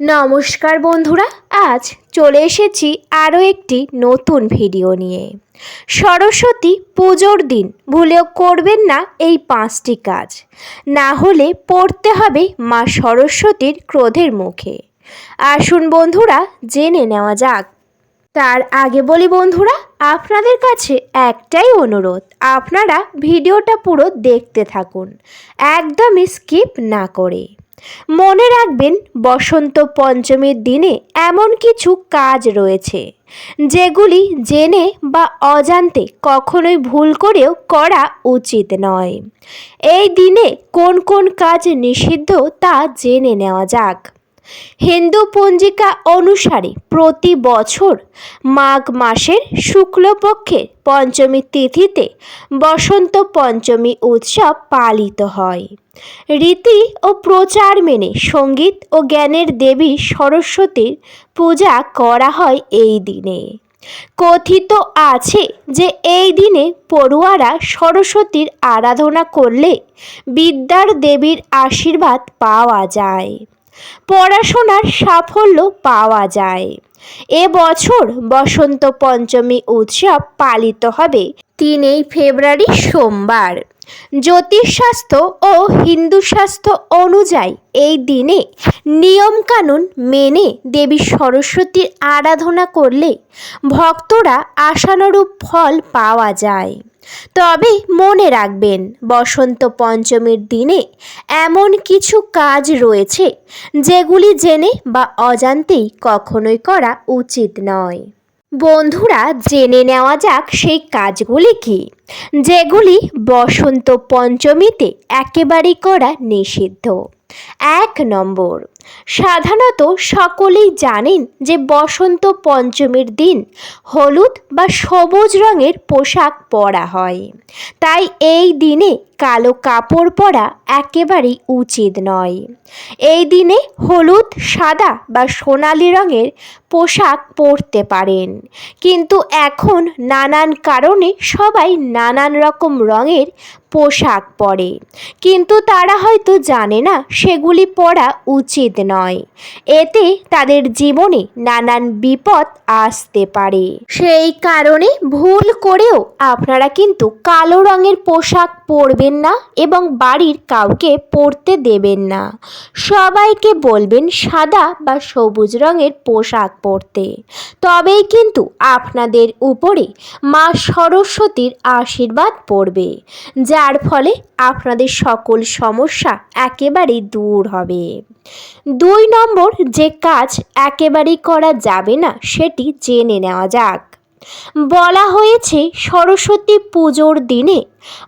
নমস্কার বন্ধুরা, আজ চলে এসেছি আরও একটি নতুন ভিডিও নিয়ে। সরস্বতী পুজোর দিন, ভুলেও করবেন না এই পাঁচটি কাজ। না হলে পড়তে হবে মা সরস্বতীর ক্রোধের মুখে। আসুন বন্ধুরা, জেনে নেওয়া যাক। তার আগে বলি বন্ধুরা, আপনাদের কাছে একটাই অনুরোধ, আপনারা ভিডিওটা পুরো দেখতে থাকুন, একদমই স্কিপ না করে। মনে রাখবেন, বসন্ত পঞ্চমীর দিনে এমন কিছু কাজ রয়েছে, যেগুলি জেনে বা অজান্তে কখনোই ভুল করেও করা উচিত নয়। এই দিনে কোন কোন কাজ নিষিদ্ধ তা জেনে নেওয়া যাক। হিন্দু পঞ্জিকা অনুসারে প্রতি বছর মাঘ মাসের শুক্লপক্ষের পঞ্চমী তিথিতে বসন্ত পঞ্চমী উৎসব পালিত হয়। রীতি ও প্রচার মেনে সংগীত ও জ্ঞানের দেবী সরস্বতীর পূজা করা হয় এই দিনে। কথিত আছে যে এই দিনে পড়ুয়ারা সরস্বতীর আরাধনা করলে বিদ্যার দেবীর আশীর্বাদ পাওয়া যায়। পড়াশোনার সাফল্য পাওয়া যায়। এ বছর বসন্ত পঞ্চমী উৎসব পালিত হবে তিনই ফেব্রুয়ারি সোমবার। জ্যোতিষশাস্ত্র ও হিন্দু শাস্ত্র অনুযায়ী এই দিনে নিয়মকানুন মেনে দেবী সরস্বতীর আরাধনা করলে ভক্তরা আশানুরূপ ফল পাওয়া যায়। তবে মনে রাখবেন, বসন্ত পঞ্চমীর দিনে এমন কিছু কাজ রয়েছে যেগুলি জেনে বা অজান্তেই কখনোই করা উচিত নয়। বন্ধুরা, জেনে নেওয়া যাক সেই কাজগুলি কি, যেগুলি বসন্ত পঞ্চমীতে একেবারেই করা নিষিদ্ধ। এক নম্বর সাধারণত সকলেই জানেন যে বসন্ত পঞ্চমীর দিন হলুদ বা সবুজ রঙের পোশাক পরা হয়। তাই এই দিনে কালো কাপড় পরা একেবারেই উচিত নয়। এই দিনে হলুদ, সাদা বা সোনালি রঙের পোশাক পরতে পারেন। কিন্তু এখন নানান কারণে সবাই নানান রকম রঙের পোশাক পরে। কিন্তু তারা হয়তো জানে না সেগুলি পরা উচিত নয়। এতে তাদের জীবনে নানান বিপদ আসতে পারে। সেই কারণে ভুল করেও আপনারা কিন্তু কালো রঙের পোশাক পরবেন না এবং বাড়ির কাউকে পরতে দেবেন না। সবাইকে বলবেন সাদা বা সবুজ রঙের পোশাক পরতে। তবেই কিন্তু আপনাদের উপরে মা সরস্বতীর আশীর্বাদ পড়বে, যার ফলে আপনাদের সকল সমস্যা একেবারেই দূর হবে। দুই নম্বর, যে কাজ একেবারেই করা যাবে না, সেটি জেনে নেওয়া যাক। বলা হয়েছে, সরস্বতী পুজোর দিনে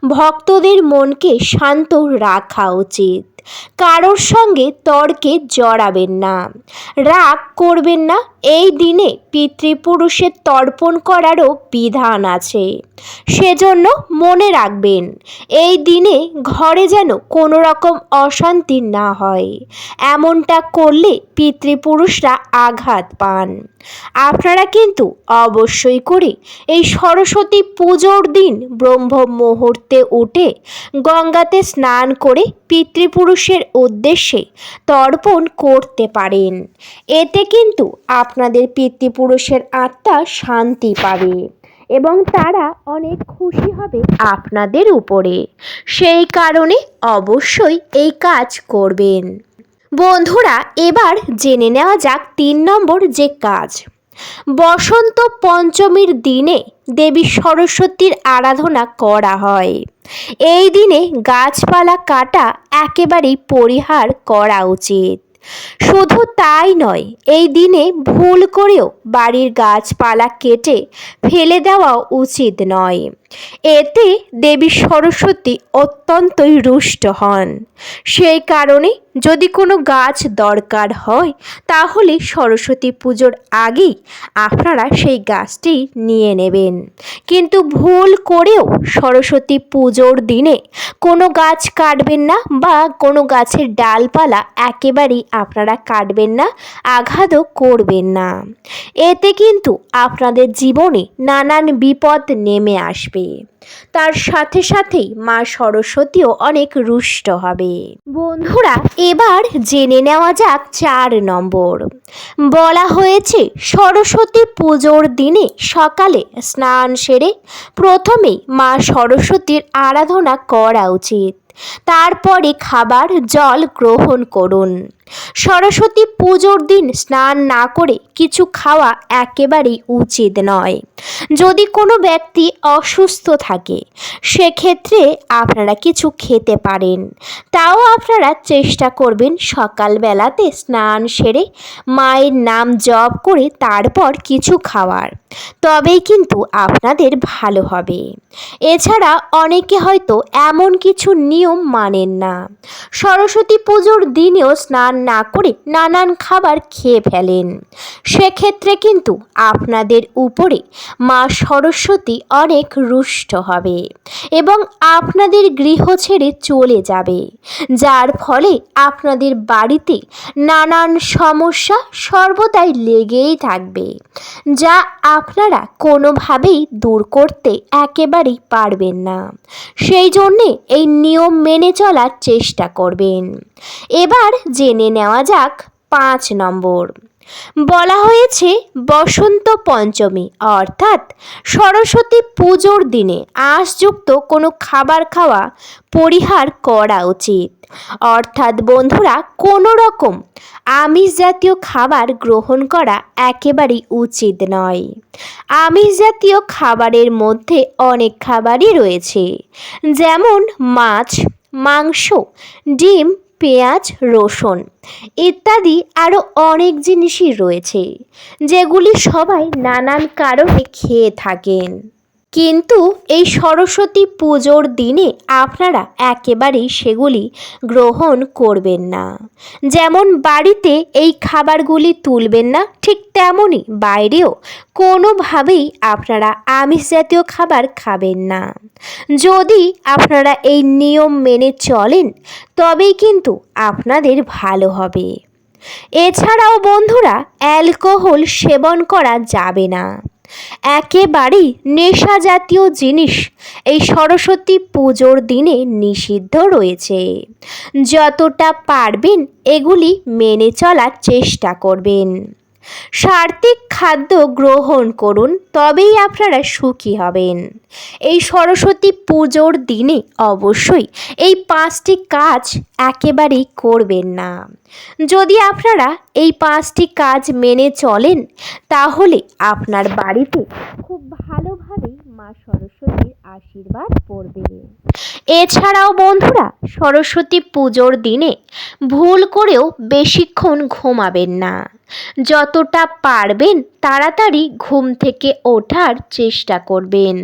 ভক্তদের মনকে শান্ত রাখা উচিত। কারোর সঙ্গে তর্কে জড়াবেন না। রাগ করবেন না এই দিনে পিতৃপুরুষের তর্পণ করারও বিধান আছে। সেজন্য মনে রাখবেন, এই দিনে ঘরে যেন কোনো রকম অশান্তি না হয়। এমনটা করলে পিতৃপুরুষরা আঘাত পান। আপনারা কিন্তু অবশ্যই করে এই সরস্বতী পুজোর দিন ব্রহ্ম মুহূর্তে উঠে গঙ্গাতে স্নান করে পিতৃপুরুষের উদ্দেশ্যে তর্পণ করতে পারেন। এতে কিন্তু আপনাদের পিতৃপুরুষের আত্মা শান্তি পাবে এবং তারা অনেক খুশি হবে আপনাদের উপরে। সেই কারণে অবশ্যই এই কাজ করবেন। বন্ধুরা, এবার জেনে নেওয়া যাক তিন নম্বর যে কাজ। বসন্ত পঞ্চমীর দিনে দেবী সরস্বতীর আরাধনা করা হয়। এই দিনে গাছপালা কাটা একেবারেই পরিহার করা উচিত। শুধু তাই নয় এই দিনে ভুল করেও বাড়ির গাছপালা কেটে ফেলে দেওয়া উচিত নয়। এতে দেবী সরস্বতী অত্যন্তই রুষ্ট হন। সেই কারণে যদি কোনো গাছ দরকার হয়, তাহলে সরস্বতী পুজোর আগেই আপনারা সেই গাছটি নিয়ে নেবেন। কিন্তু ভুল করেও সরস্বতী পুজোর দিনে কোনো গাছ কাটবেন না বা কোনো গাছের ডালপালা একেবারেই আপনারা কাটবেন না, আঘাতও করবেন না। এতে কিন্তু আপনাদের জীবনে নানান বিপদ নেমে আসবে। আসবে তার সাথে সাথেই মা সরস্বতীও অনেক রুষ্ট হবে। বন্ধুরা, এবার জেনে নেওয়া যাক চার নম্বর। বলা হয়েছে, সরস্বতী পুজোর দিনে সকালে স্নান সেরে প্রথমেই মা সরস্বতীর আরাধনা করা উচিত। তারপরে খাবার জল গ্রহণ করুন। সরস্বতী পুজোর দিন স্নান না করে কিছু খাওয়া একেবারেই উচিত নয়। যদি কোনো ব্যক্তি অসুস্থ থাকে, সেক্ষেত্রে আপনারা কিছু খেতে পারেন। তাও আপনারা চেষ্টা করবেন সকালবেলাতে স্নান সেরে মায়ের নাম জপ করে তারপর কিছু খাওয়ার। তবেই কিন্তু আপনাদের ভালো হবে। এছাড়া অনেকে হয়তো এমন কিছু নিয়ম মানেন না। সরস্বতী পুজোর দিনেও স্নান না করে নানান খাবার খেয়ে ফেলেন। সেক্ষেত্রে কিন্তু আপনাদের উপরে মা সরস্বতী অনেক রুষ্ট হবে এবং আপনাদের গৃহ ছেড়ে চলে যাবে। যার ফলে আপনাদের বাড়িতে নানান সমস্যা সর্বদাই লেগেই থাকবে, যা আপনারা কোনোভাবেই দূর করতে একেবারেই পারবেন না। সেই জন্যে এই নিয়ম মেনে চলার চেষ্টা করবেন। এবার জেনে নেওয়া যাক পাঁচ নম্বর। বলা হয়েছে বসন্ত পঞ্চমী, অর্থাৎ সরস্বতী পুজোর দিনে আঁশযুক্ত কোনো খাবার খাওয়া পরিহার করা উচিত। অর্থাৎ বন্ধুরা কোনো রকম আমিষ জাতীয় খাবার গ্রহণ করা একেবারেই উচিত নয়। আমিষ জাতীয় খাবারের মধ্যে অনেক খাবারই রয়েছে। যেমন মাছ, মাংস, ডিম পেঁয়াজ রসুন ইত্যাদি আরও অনেক জিনিসই রয়েছে যেগুলি সবাই নানান কারণে খেয়ে থাকেন। কিন্তু এই সরস্বতী পুজোর দিনে আপনারা একেবারেই সেগুলি গ্রহণ করবেন না। যেমন বাড়িতে এই খাবারগুলি তুলবেন না, ঠিক তেমনই বাইরেও কোনোভাবেই আপনারা আমিষ জাতীয় খাবার খাবেন না। যদি আপনারা এই নিয়ম মেনে চলেন, তবেই কিন্তু আপনাদের ভালো হবে। এছাড়াও বন্ধুরা, অ্যালকোহল সেবন করা যাবে না। একেবারেই নেশা জাতীয় জিনিস। এই সরস্বতী পুজোর দিনে নিষিদ্ধ রয়েছে। যতটা পারবেন এগুলি মেনে চলার চেষ্টা করবেন। সার্থিক খাদ্য গ্রহণ করুন, তবেই আপনারা সুখী হবেন। এই সরস্বতী পুজোর দিনে অবশ্যই এই পাঁচটি কাজ একেবারেই করবেন না। যদি আপনারা এই পাঁচটি কাজ মেনে চলেন, তাহলে আপনার বাড়িতে খুব ভালোভাবেই মা সরস্বতীর আশীর্বাদ পড়বে। এছাড়াও বন্ধুরা, সরস্বতী পুজোর দিনে ভুল করেও বেশিক্ষণ ঘুমাবেন না। যতটা পারবেন তাড়াতাড়ি ঘুম থেকে ওঠার চেষ্টা করবেন।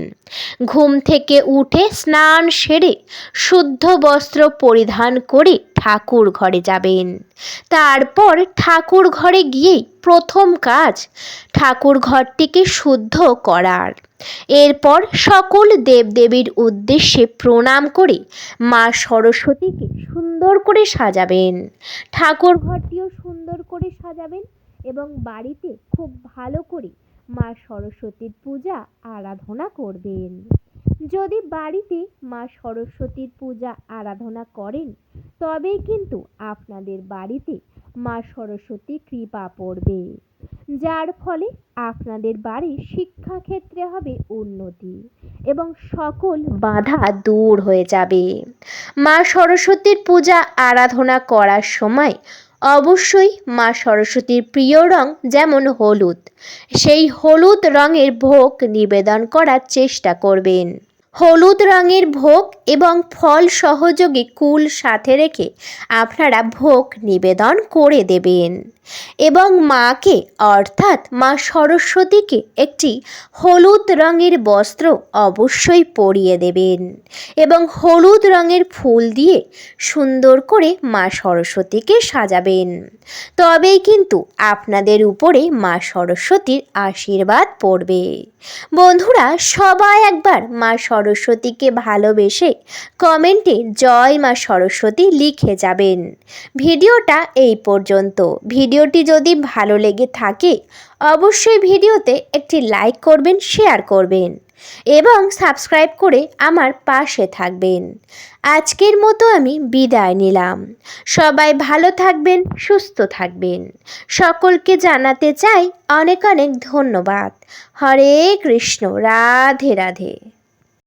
ঘুম থেকে উঠে স্নান সেরে শুদ্ধ বস্ত্র পরিধান করে ঠাকুর ঘরে যাবেন। তারপর ঠাকুর ঘরে গিয়েই প্রথম কাজ ঠাকুর ঘরটিকে শুদ্ধ করার। এরপর সকল দেবদেবীর উদ্দেশ্যে প্রণাম করে মা সরস্বতীকে সুন্দর করে সাজাবেন। ঠাকুর ঘরটিও সুন্দর করে সাজাবেন। এবং বাড়িতে খুব ভালো করে মা সরস্বতীর পূজা আরাধনা করবেন। যদি বাড়িতে মা সরস্বতীর পূজা আরাধনা করেন, তবেই কিন্তু আপনাদের বাড়িতে মা সরস্বতী কৃপা পড়বে। যার ফলে আপনাদের বাড়ির শিক্ষাক্ষেত্রে হবে উন্নতি এবং সকল বাধা দূর হয়ে যাবে। মা সরস্বতীর পূজা আরাধনা করার সময় অবশ্যই মা সরস্বতীর প্রিয় রং যেমন হলুদ, সেই হলুদ রঙের ভোগ নিবেদন করার চেষ্টা করবেন। হলুদ রঙের ভোগ এবং ফল সহযোগে কুল সাথে রেখে আপনারা ভোগ নিবেদন করে দেবেন। এবং মাকে, অর্থাৎ মা সরস্বতীকে একটি হলুদ রঙের বস্ত্র অবশ্যই পরিয়ে দেবেন এবং হলুদ রঙের ফুল দিয়ে সুন্দর করে মা সরস্বতীকে সাজাবেন। তবেই কিন্তু আপনাদের উপরে মা সরস্বতীর আশীর্বাদ পড়বে। বন্ধুরা, সবাই একবার মা সরস্বতীকে ভালোবেসে কমেন্টে জয় মা সরস্বতী লিখে যাবেন। ভিডিওটা এই পর্যন্ত। ভিডিওটি যদি ভালো লেগে থাকে, অবশ্যই ভিডিওতে একটি লাইক করবেন, শেয়ার করবেন এবং সাবস্ক্রাইব করে আমার পাশে থাকবেন। আজকের মতো আমি বিদায় নিলাম। সবাই ভালো থাকবেন, সুস্থ থাকবেন। সকলকে জানাতে চাই অনেক অনেক ধন্যবাদ। হরে কৃষ্ণ, রাধে রাধে।